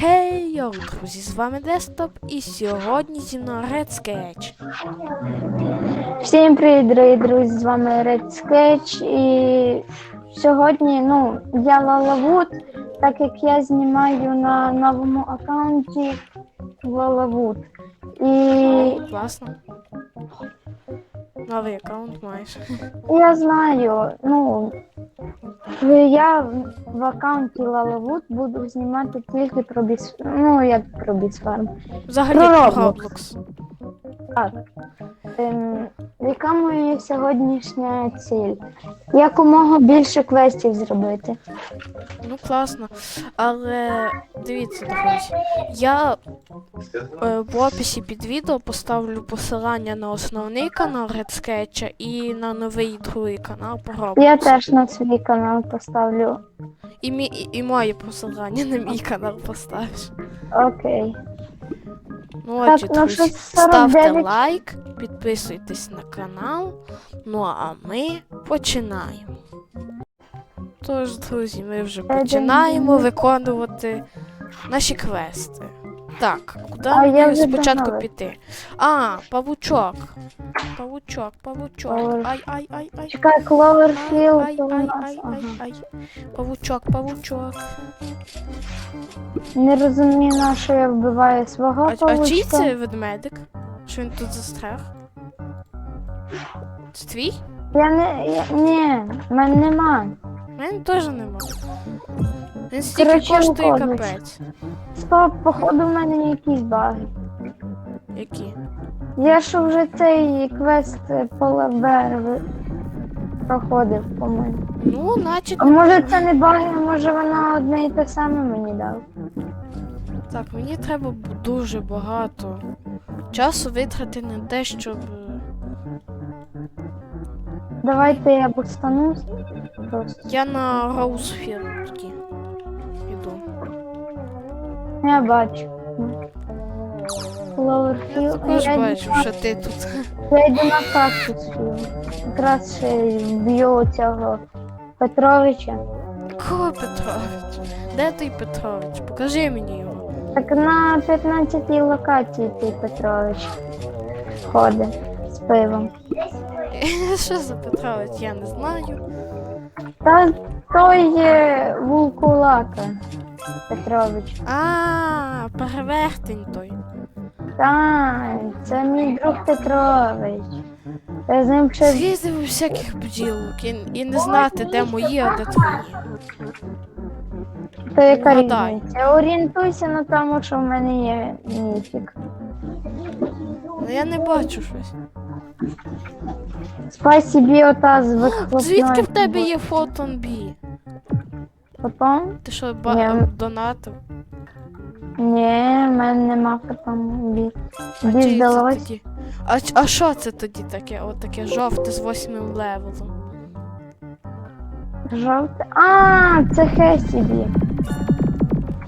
Хей, йоу, друзі, з вами Дестоп і сьогодні зі мною Red Sketch. Всім привіт, дорогі друзі! З вами Red Sketch і сьогодні ну, я Лалавуд, так як я знімаю на новому аккаунті Лалавуд. І Класно. Новий аккаунт маєш. я знаю, ну я в аккаунті Лалавуд буду знімати тільки про біс... ну як про бісфарм. Взагалі Про про Roblox. Так. Ем, яка моя сьогоднішня ціль? Якомога більше квестів зробити. Ну класно. Але дивіться, друзі, я е, в описі під відео поставлю посилання на основний канал Red Sketch і на новий другий канал по Roblox. Я теж на свій канал поставлю. І, мі, і, і моє посилання на мій канал поставиш. Окей. Ну, Так, отже, друзі, ставте лайк, підписуйтесь на канал. Ну а ми починаємо. Тож, друзі, ми вже починаємо виконувати наші квести. Так, куди А я спочатку піти? А, павучок. Павучок, павучок. Ай, ай, ай, ай. Чекай, Ай, Кловерфілд Ай, ай, ай, ай, ай. Павучок, павучок. Не розумію, на що я вбиваю свого А, а чий це ведмедик? Що він тут застряг? Це твій? Я не. Я... Ні, в мене нема. У мене теж нема. Він стільки коштує капець. Стоп, походу, в мене якісь баги. Які? Я ж вже цей квест Полабер проходив, по-моєму. Ну, наче. А може це не баги, а може вона одне і те саме мені дала. Так, мені треба дуже багато часу витрати на те, щоб. е, Давайте я бустанусь. Просто. Я на Роузфілд тоді іду. Я бачу. Я Кловерфілд. також Я, бачу, що ти тут. я йду на кактус. Якраз ще й вб'ю цього Петровича. Кого Петрович? Де той Петрович? Покажи мені його. Так на 15-й локації цей Петрович ходить з пивом. Що за Петрович? Я не знаю. Та той є вулкулака Петрович. А, перевертень той. Так, це мій друг Петрович. Я з ним ще З'їздив у всяких бджілок і, і не знати, де мої, а де твої. то яка Гадай. різниця. Орієнтуйся на тому, що в мене є міфік. Ну я не бачу щось. Спасибі ота з вихлопної. Звідки в тебе є фотон бі? Потом? Ти що ба- Я- донатив? Ні, в мене нема потом бі. А Бі це здалось. тоді? А, ч- а що це тоді таке? От таке жовте з восьмим левелом. Жовте. А, це Хесібі.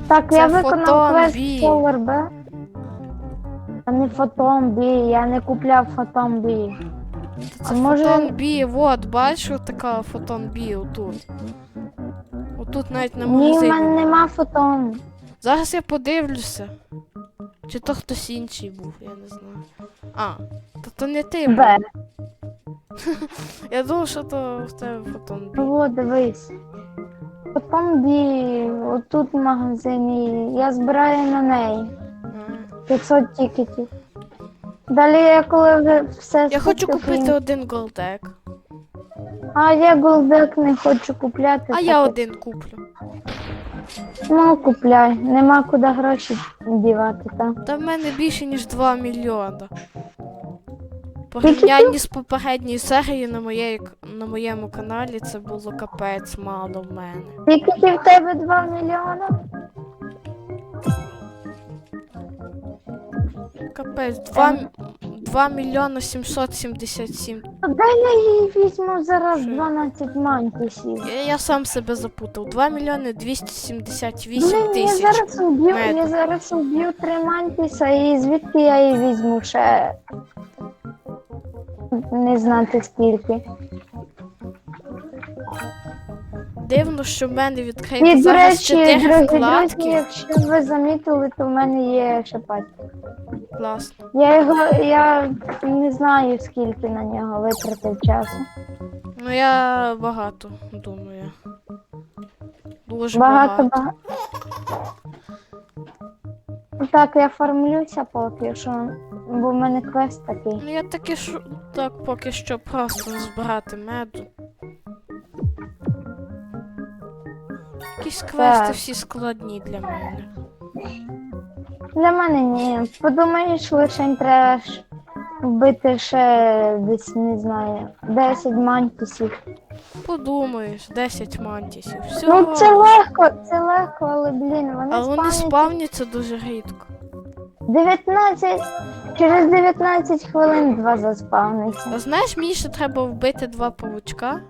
Так, Це я виконав Photon квест Bee. Power B. А не Фотон Бі, я не купляв Фотон Бі. Це А може- фотон бі, от, от така фотон бі отут. Отут навіть на Ні, в мене нема фотон. Зараз я подивлюся. Чи то хтось інший був, я не знаю. А, то, то не ти був. Б. Я думав, що то в тебе фотон бі. О, дивись. Фотон Бі, отут в магазині. Я збираю на неї. А. 500 тікетів. Далі я коли вже все Я хочу скуплю, купити один голдек. А я голдек не хочу купляти. А я один куплю. Ну, купляй. Нема куди гроші дівати, так? Та в мене більше ніж 2 мільйона. Порівнянні з попередньою серією на, моєї, на моєму каналі це було капець мало в мене. Тільки в тебе 2 мільйони? Капець, 2, 2 мільйона 777. А Дай я їй візьму зараз 12 мантісів. Я, я сам себе запутав. 2 мільйони 278 Блін, я тисяч. зараз уб'ю, метрів. я зараз уб'ю три мантіса і звідки я її візьму ще не знати скільки. Дивно, що в мене І, відкрито до зараз речі, 4 дорогі друзі, вкладки. якщо ви замітили, то в мене є шапатик. Класно. Я його, я не знаю, скільки на нього витратив часу. Ну я багато думаю. Дуже Багато багато. багато. Так, я формлюся поки що, бо в мене квест такий. Ну я таки що так поки що просто збирати меду. Якісь квести всі складні для мене. Для мене ні. Подумаєш, лише треба вбити ще десь, не знаю, 10 мантісів. Подумаєш, 10 мантісів. Все. Ну це легко, це легко, але блін, вони Але вони спавняться спавняться дуже рідко. 19, через 19 хвилин два заспавниться. А знаєш, мені ще треба вбити два павучка.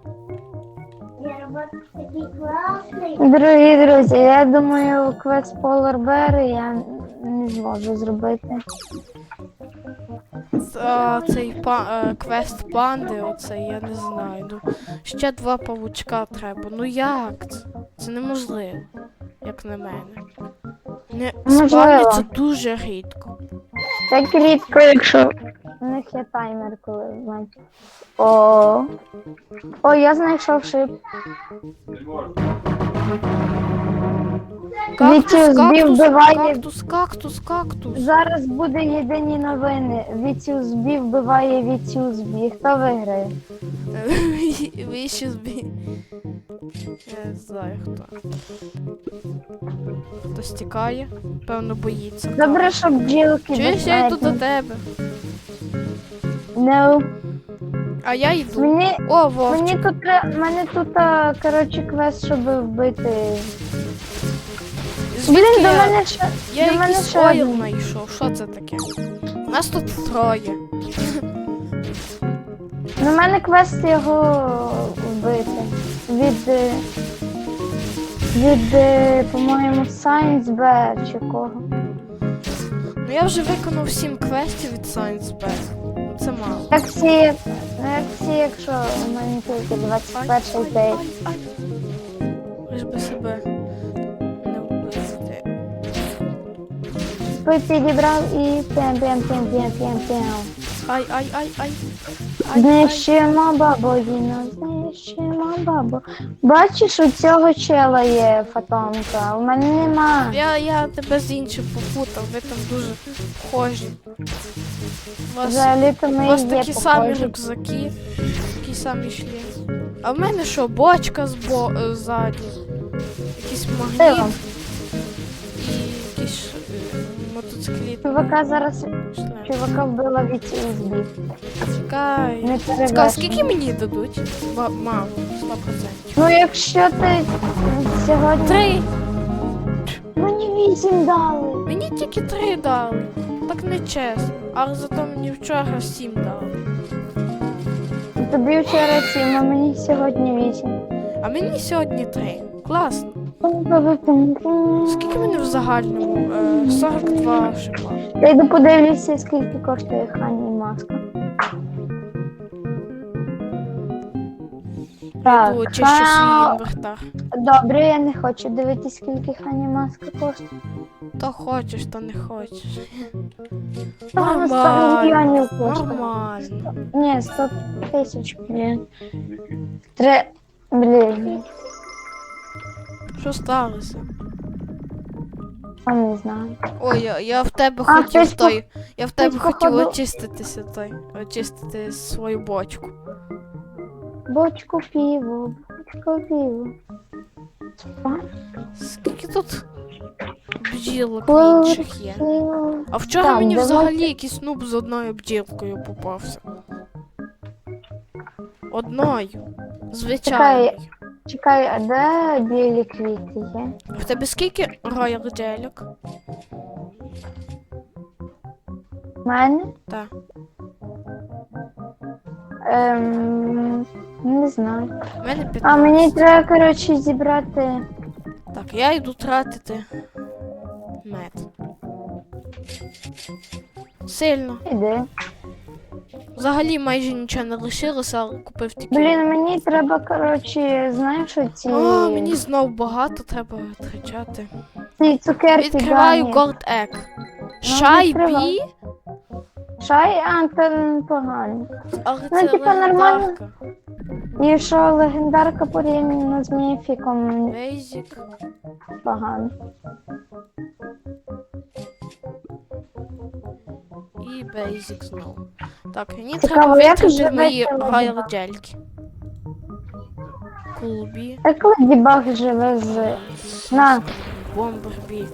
Дорогі друзі, я думаю, квест Polar Bear я не зможу зробити. А, цей па, е, квест панди, оцей, я не знаю. Ну, ще два павучка треба. Ну як це? Це неможливо, як на мене. Не Можливо. спавняться дуже рідко. Так рідко, якщо у них є таймер, коли. О, О, я знайшов шип. Вітю збив, кактус, кактус, кактус, кактус. Зараз буде єдині новини. Збі вбиває збі. Хто виграє? Збі. Я не знаю хто. Хто стікає, певно боїться. Добре, що бджілки Чуєш, я йду до тебе. No. А я йду. Мені, О, Вовчик. мені тут тре- мене тут, а, коротше, квест, щоб вбити. Блін, до мене ще. Я до мене якийсь ще ойл один. знайшов. Що це таке? У нас тут троє. На мене квест його вбити. Від. е, Від, е, по-моєму, Science Bear чи кого. Ну я вже виконав сім квестів від Science Bear. Ну, Це мало. Як всі, як всі, якщо у мене тільки 21 день. ай. Лиш би себе Ви підібрав і п'ям п'ям п'ям п'ям п'ям п'ям. Ай, ай, ай, ай. Ай, ай. Знищимо бабоїна, знищимо бабу. Бачиш, у цього чела є фотонка, у мене нема. Я, я тебе з іншим попутав, ви там дуже схожі. У вас, Взагалі-то у ми вас є такі самі похожі. рюкзаки, такі самі шлі. А в мене що, бочка збо... е, ззаді, якийсь магніт Дивом. І мотоцикліт. Чувака зараз чувака вбила від USB. Чекай. Чекай, скільки мені дадуть? Ба- мало, 100%. Ну якщо ти сьогодні. Три. Мені вісім дали. Мені тільки три дали. Так не чесно. Але зато мені вчора сім дали. Тобі вчора сім, а мені сьогодні вісім. А мені сьогодні три. Класно. Скільки мене в загальному? Е, 42 шипа. Я йду подивлюся, скільки коштує хані маска. Так, Іду чищу ха- інвертар. Добре, я не хочу дивитися, скільки хані маска коштує. То хочеш, то не хочеш. Там 100 Нормально. мільйонів коштує. Нормально. Ні, 100 тисяч, блін. Три, блін, Що сталося? я не знаю. Ой, я, я в тебе А, хотів по- той. Я в тебе хотів походу- очиститися той. Очистити свою бочку. Бочку піво, бочку піво. Скільки тут бджілок інших є? А вчора мені давайте- взагалі якийсь нуб з одною бджілкою попався. Одною. Звичайною. Чекай, а де білі квіти є? В тебе скільки роял джелік? У мене? Так. Ем, не знаю. У мене 15. А мені треба, коротше, зібрати. Так, я йду тратити мед. Сильно. Іди. Взагалі майже нічого не лишилося, але купив тільки. Блін, мені треба, коротше, знаєш, оці О, мені знов багато треба витрачати. ці цукерки. Відкриваю Дані. Gold Egg. Шай відкривай. бі, Шай, а це непогано. але Ну, це типа, нормально. І що легендарка порівняно з міфіком Бейзік. погано. І бейзік знову. Так, мені Цікаво, треба як живе мої ця легенда? гайлджельки. Кулбі. Як Леді живе з. На, Бомбербі.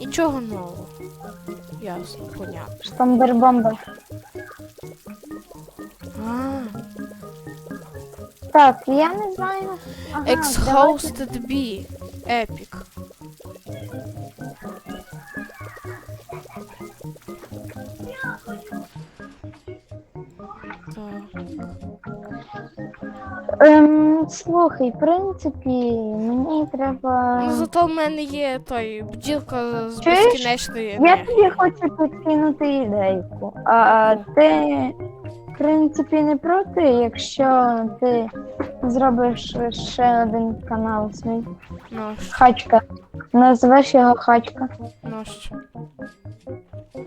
Нічого нового. Ясно, понятно. штамбер-бомбер. А, Так, я не знаю. Ага, давайте. Exhausted B. слухай, в принципі, мені треба. Ну зато в мене є той бджілка з Чуєш? безкінечної Я енергії. тобі хочу підкинути ідейку. А ти, в принципі, не проти, якщо ти зробиш ще один канал свій. Нож, Хачка. Назвеш його Хачка. нож.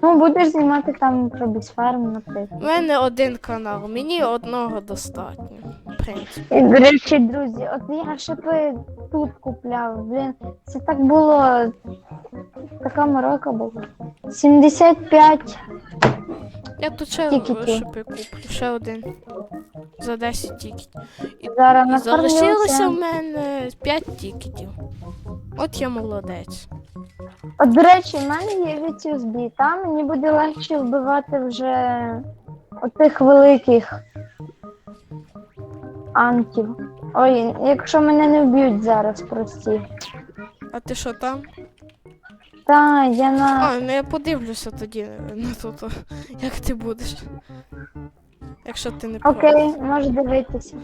Ну, будеш знімати там про бісфарм, наприклад. У мене один канал, мені одного достатньо. В принципі. І, до речі, друзі, от я шипи тут купляв. Блін, це так було. Така морока була. 75. Я тут ще шипи куплю, ще один. За 10 тікетів. Зараз І залишилося в мене 5 тікетів. От я молодець. От, до речі, в мене є від USB. Там мені буде легше вбивати вже отих великих антів. Ой, якщо мене не вб'ють зараз прості. А ти що там? Та, я на. А, ну я подивлюся тоді на то, як ти будеш. Якщо ти не. Окей, можеш дивитися.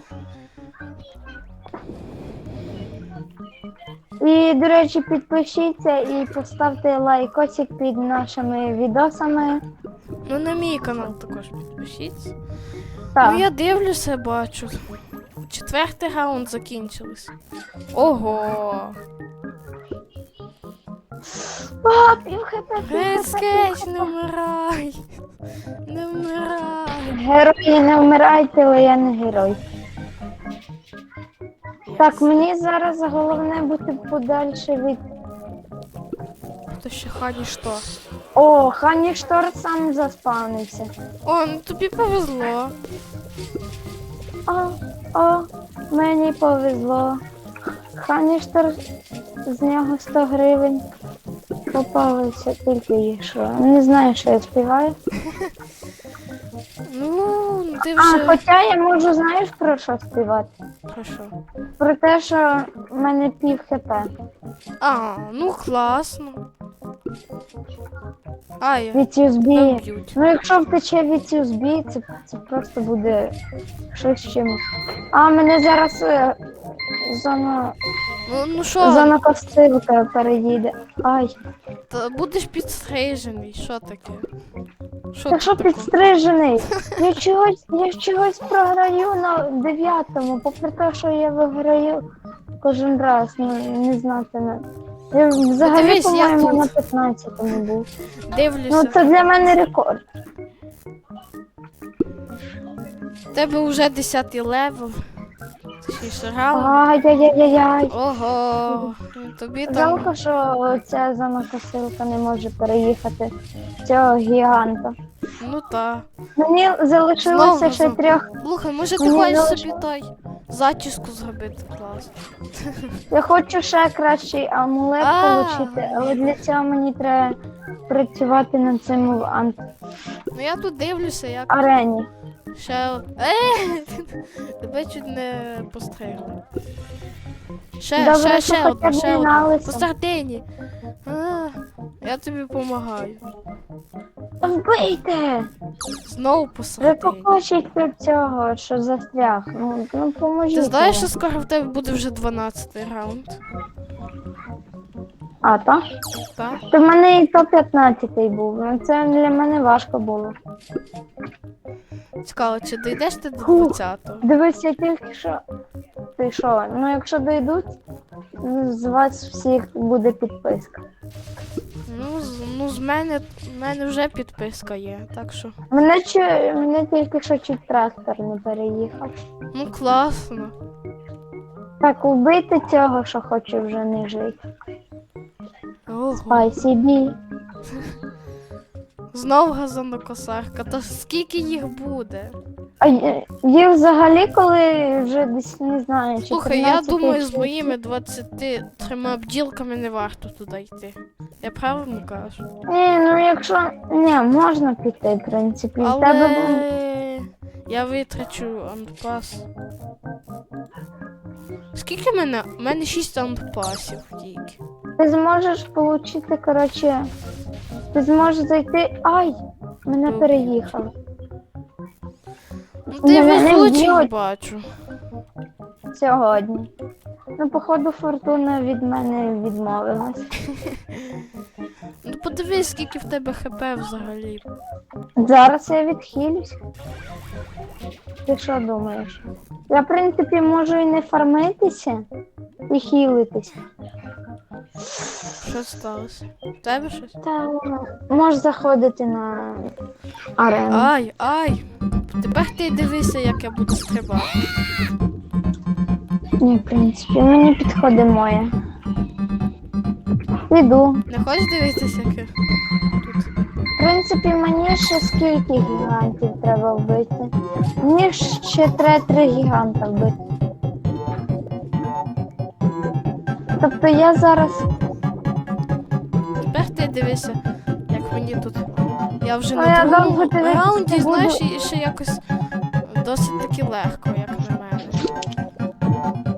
І, до речі, підпишіться і поставте лайкосик під нашими відосами. Ну на мій канал також підпишіться. Так. Ну я дивлюся, бачу. Четвертий раунд закінчився. Ого! О, пів хп, не вмирай! Не вмирай! Герої не вмирайте, але я не герой. Так, мені зараз головне бути подальше від. То ще хані що? О, Хані Штор сам заспавнився. О, ну тобі повезло. О, о, мені повезло. Хані Штор з нього 100 гривень. Попалися тільки їх що. Не знаю, що я співаю. Ну, ти А, хоча я можу, знаєш про що співати? Про що? Про те, що в мене пів хп. А, ну класно. А, я Від USB. Ну, якщо втече від USB, це, це просто буде щось з чимось. А мене зараз е, зона, Ну, ну що, зона костилка переїде. Ай, та будеш підстрижений, що таке? Що та що такого? підстрижений? Я чогось, я чогось програю на дев'ятому, попри те, що я виграю кожен раз, ну не знати не. Я взагалі, я по-моєму, тут. на 15-му був. Дивлюся. Ну це для мене рекорд. В тебе вже 10 левел. Точніше раунд. Ай-яй-яй-яй. Ого. Ну, Тобі там. Жалко, що ця занокосилка не може переїхати цього гіганта. Ну та. Мені залишилося Знову ще зам- трьох. Слухай, може ти Мені хочеш собі той зачіску зробити клас. Я хочу ще кращий амулет отримати, але для цього мені треба працювати над цим в ант- Ну я тут дивлюся, як арені. ще. Е! Тебе чуть не постригли. Ще, Добре, ще, ще одна, ще одна. Посередині. Я тобі допомагаю. Вбийте! Знову Ви посередині. покочіть від цього, що застряг. Ну, ну поможіть. Ти знаєш, що скоро в тебе буде вже 12 раунд? А, так? Так? То в мене і то 15 був. Ну це для мене важко було. Цікаво, чи дійдеш ти до Фу. 20-го? Дивись, я тільки що. Ти що? Ну якщо дойдуть, з вас всіх буде підписка. Ну, з, ну, з мене, в мене вже підписка є, так що. Мене чи мене тільки що чуть трактор не переїхав. Ну, класно. Так, убити цього, що хоче вже не жити. Ого. Спайсі бі. Знов газонокосарка. Та ж скільки їх буде? А є- їх взагалі, коли вже десь не знаю, чи Слухай, я 13 думаю, з чи- моїми 23 бджілками не варто туди йти. Я правильно кажу. Ні, ну якщо. Ні, можна піти, в принципі. В тебе Але я витрачу андпас. Скільки в мене? У мене 6 андпасів тільки. Ти зможеш отримати, коротше. Ти зможеш зайти. Ай! Мене переїхали. переїхав. Ну ти Мене везучих вб'ють. бачу. сьогодні. Ну, походу, фортуна від мене відмовилась. Ну подивись, скільки в тебе хп взагалі. Зараз я відхилюсь. Ти що думаєш? Я, в принципі, можу і не фармитися і хілитися. Що сталося? В тебе щось? Та можеш заходити на арену. Ай, ай! Тепер ти дивися, як я буду стрибати. Ні, в принципі, мені підходить моє. Іду. Не хочеш дивитися, як? В принципі, мені ще скільки гігантів треба вбити. Мені ще треба три гіганта вбити. Тобто я зараз. Тепер ти дивися, як мені тут. Я вже Ну, на другому раунді, знаєш, і ще якось досить таки легко, як на.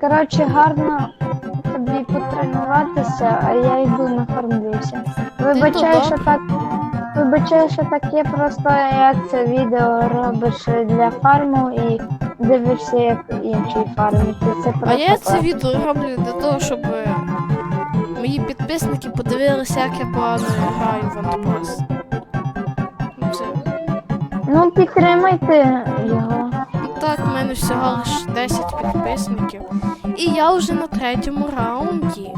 Коротше, гарно тобі потренуватися, а я йду на нафармлюся. Вибачаю, що так. Вибачаю, що так є просто як це відео робиш для фарму і дивишся, як інший фармить. І Це А я це відео роблю для того, щоб е, мої підписники подивилися, як я погано граю в Антипас. Ну, Ну, підтримайте його. Мене всього лиш 10 підписників. І я вже на третьому раунді.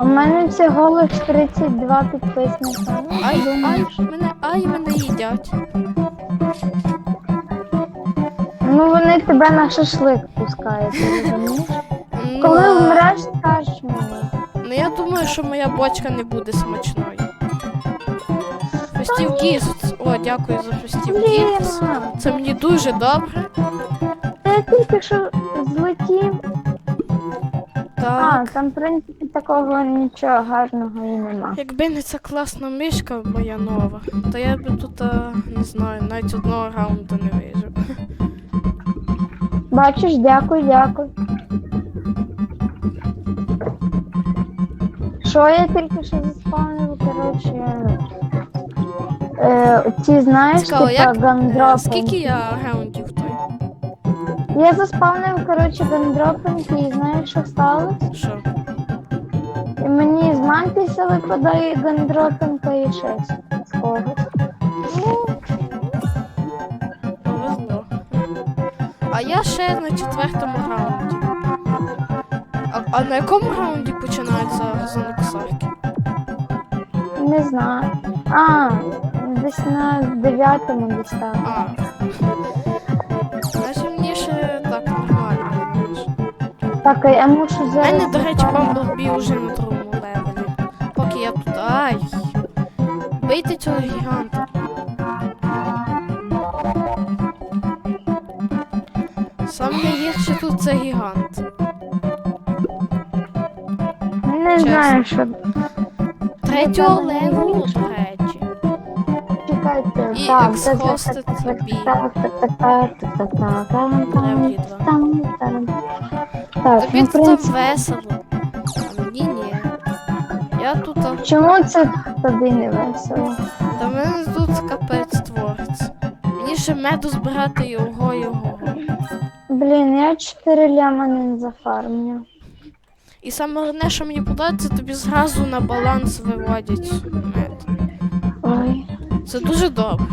У мене всього лиш 32 підписника. Ну, Ай, ай, мене, ай, мене їдять. Ну вони тебе на шашлик пускають, ти розумієш? Ну, Коли вмреш, скажеш мені. ну я думаю, що моя бочка не буде смачною. Фестів Gifts. О, дякую за Фестів Gifts. Це мені дуже добре. я тільки що злетів. А, там, в принципі, такого нічого гарного і нема. Якби не ця класна мишка моя нова, то я би тут, а, не знаю, навіть одного раунду не вижив. Бачиш, дякую, дякую. Що я тільки що заспавнив, коротше. Е, ці знаєш, Цікаво, типа як- гандропинг. Скільки я раундів той? Я заспавнив, коротше, гандропинг і знаєш, що сталося? Що? І мені з мантіса випадає гандропинг і щось з когось. Повезло. А я ще на четвертому раунді. А, а на якому раунді починаються газонокосарки? Не знаю. А, десь на дев'ятому десь. А. Значить мені ще так нормально. знаєш. Так, а я мушу У зараз. мене, до речі. Бамблбі вже на другому левелі. Поки я тут. Ай! Бийте цього гіганта. Саме найгірше тут це гігант. Не Чесно. знаю, що Третього левелу, там, там. Так, Тобі ну, це там весело, а мені ні. Я тут, чому це тобі не весело? та в мене тут капець твориться. Мені ще меду збирати і ого, і ого. Блін, я 4 ляма не зафармлю. І саме головне, що мені подобається, тобі зразу на баланс виводять мед. Ой. Це дуже добре.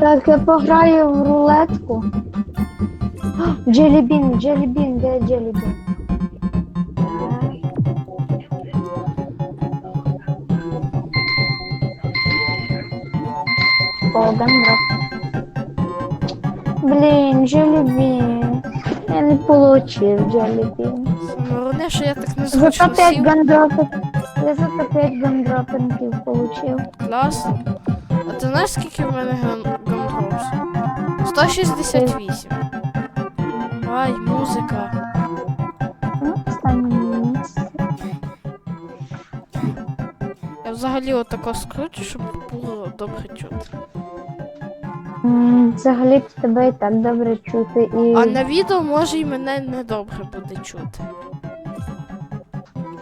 Так, я пограю в рулетку. Джелібін, Джелібін, де Джелібін? О, гандроп. Блін, Джелібін. Я не получив Джелібін. Головне, що я так Зато незручно 5 сів. гандропів. Я зато 5 гандропинків получив. Класно. А ти знаєш, скільки в мене ган- 168. Ай, музика. Ну. Я взагалі отако скручу, щоб було добре чути. Взагалі тебе і так добре чути і, А на відео може і мене не добре буде чути.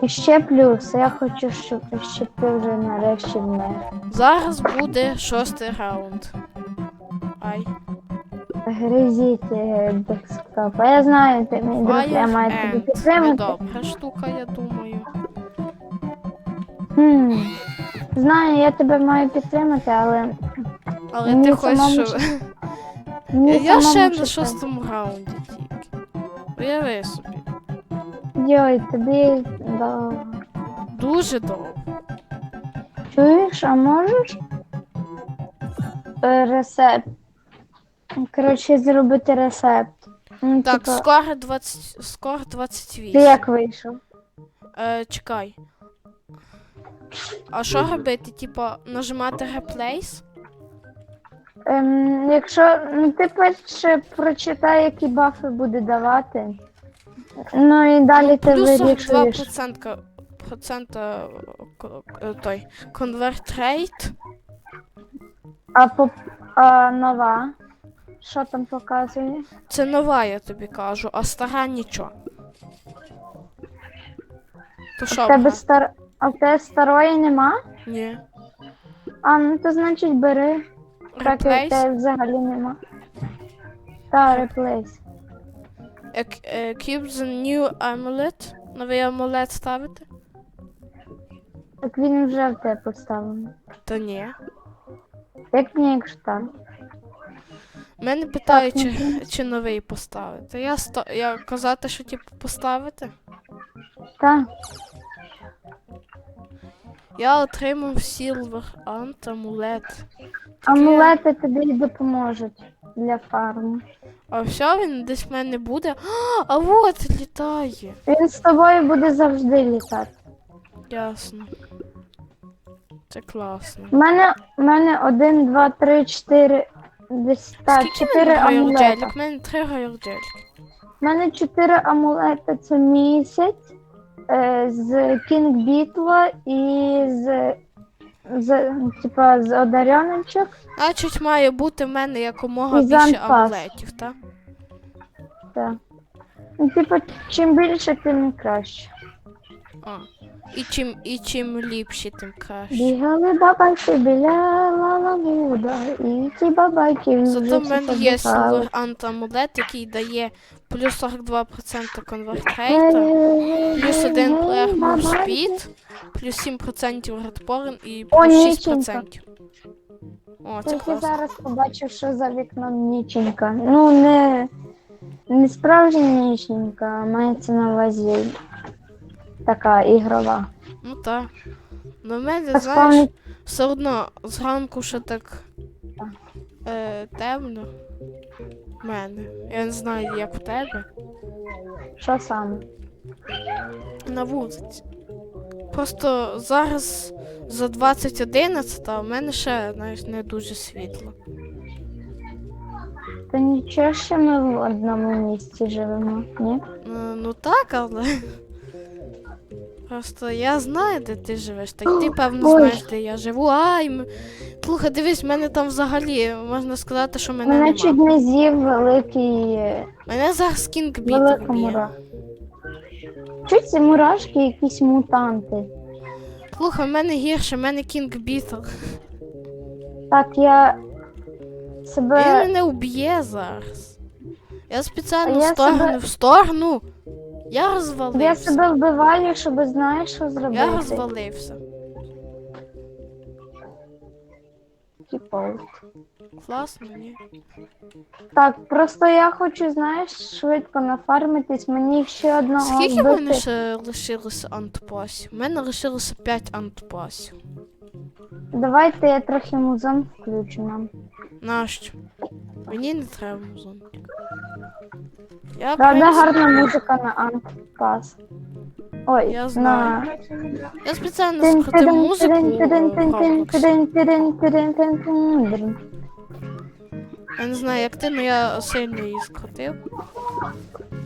І ще плюс. Я хочу, щоб ще ти вже нарешті вмер. Зараз буде шостий раунд. Ай. Гризіть е, десктоп. А я знаю, ти мій друг, я маю тобі підтримати. Недобра штука, я думаю. Хм. Знаю, я тебе маю підтримати, але Але ти хочеш, самому Я ще на шостому раунді тільки. Уяви собі. Йой, тобі довго. Дуже довго. Чуєш, а можеш рецепт? Коротше, зробити рецепт. Ну, Так, типа, скоро 20... скоро 28. ти як вийшов? Е, чекай. А що робити? Типа, нажимати replace? Ем, якщо ну, ти перше прочитай, які бафи буде давати. Ну і далі ти Плюс вирішуєш. 42% процента к- той convert rate. А, по, а нова? Що там показує? Це нова, я тобі кажу, а стара нічого. То В що? тебе стар... А в тебе старої нема? Ні. А, ну то значить бери. Так Replace? тебе взагалі нема. Та, реплейс. Ек- е, Keep the new amulet. Новий амулет ставити? Так він вже в тебе поставлений. Та ні. Як ні, якщо так. Мене питають, чи, чи новий поставити. Я, ста... я казати, що типу поставити. Та. Я отримав Silver Ant амулет. Амулети тобі допоможуть для фарму. А все, він десь в мене буде. А, а от літає. Він з тобою буде завжди літати. Ясно. Це класно. У мене, у мене один, два, три, чотири. Десь так, Скільки чотири в мене амулета. гайорджелік? У мене три гайорджеліки. У мене чотири амулета це місяць е, з Кінг Бітла і з, з типа з одареночок. Значить, має бути в мене якомога І більше амулетів, так? Так. Ну, типа, чим більше, тим краще. А. І чим, і чим ліпші, тим краще. Бігали бабайки біля лалабуда, і ті бабайки вже Зато в мене є побігали. Silver Ant амулет, який дає плюс 42% конвертейта, плюс 1 player move speed, плюс 7% градпорин і плюс 6%. О, це Тільки класно. зараз побачив, що за вікном ніченька. Ну, не, не справжня ніченька, а мається на увазі така ігрова. Ну так. Ну, в мене, А знаєш, спавнить- все одно зранку ще так е, темно. В мене. Я не знаю, як в тебе. Що саме? На вулиці. Просто зараз за 2011, а в мене ще, знаєш, не дуже світло. Та нічого, що ми в одному місці живемо, ні? Ну, ну так, але. Просто я знаю, де ти живеш, так ти певно Ой. знаєш, де я живу. Ай, м... слухай, дивись, в мене там взагалі можна сказати, що мене Мене нема. чуть не з'їв великий е, Мене зараз кінг велика мура. Чуть ці мурашки якісь мутанти. Слухай, в мене гірше, в мене кінг бітер. Так, я Він себе. мене уб'є зараз. Я спеціально Я сторону себе- в сторону. Я розвалився. Я себе вбиваю, щоб знаєш, що зробити. Я розвалився. Кіпол. Класно, ні? Так, просто я хочу, знаєш, швидко нафармитись, мені ще одного Скільки в вбити. мене ще лишилося антпасів? У мене лишилося 5 антпасів. Давайте я трохи музон включу нам. Нащо? Мені не треба музонки. Я, в Правда, принципі, гарна музика на антпас. Ой, Я на... знаю. я спеціально скрутив музику Roblox. Я не знаю, як ти, але я сильно її скрутив.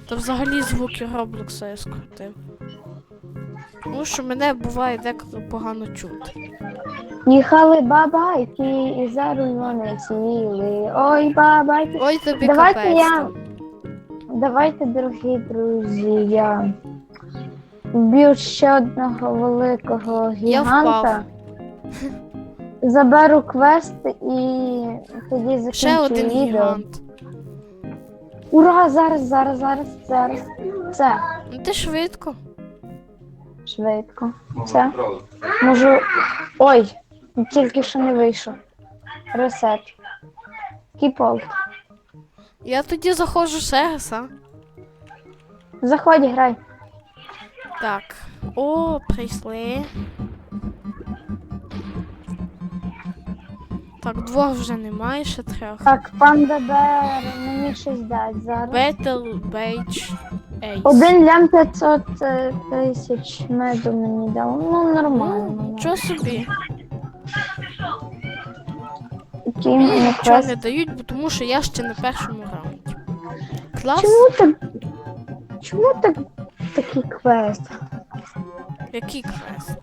Та взагалі звуки Роблокса я скрутив. Тому що мене буває деколи погано чути. Їхали бабайки і за вони сіли. Ой, бабайки. Ой, тобі Давайте капець. я- там. Давайте, дорогі друзі, я вб'ю ще одного великого Я гіганта. Заберу квест і тоді закінчу Ще один відео. гігант. Ура! Зараз, зараз, зараз, зараз. Все, Ну ти швидко. швидко. Все. Можу. Ой, тільки що не вийшов. Ресет. Кіпол. Я тоді заходжу ще раз. Заходь, грай. Так. О, прийшли. Так, двох вже немає, ще трьох. Так, пан ДБР мені щось дасть зараз. Battle Beige Ace. Один лям 500 е, тисяч меду мені дав. Ну, нормально. Ну, Нічого собі. Який Мені квест. не дають, бо тому що я ще на першому раунді. Клас? Чому так? Чому так такий квест? Який квест?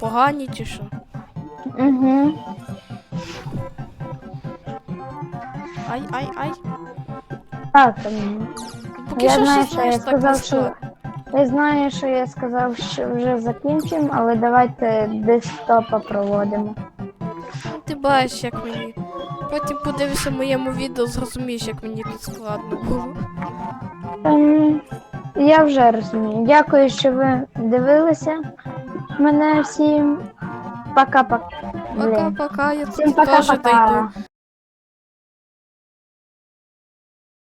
Погані чи що? Угу. Ай, ай, ай. Так, ем, Поки я що знаю, щось що я знаєш так не сказав, що я знаю, що я сказав, що вже закінчимо, але давайте десктопа проводимо. Ну, Ти бачиш, як мені. Потім подивишся моєму відео, зрозумієш, як мені тут складно було. Ем, я вже розумію. Дякую, що ви дивилися. Мене всім пока-пока. Блін. Пока-пока, я Всім тут теж дойду. пока-пока.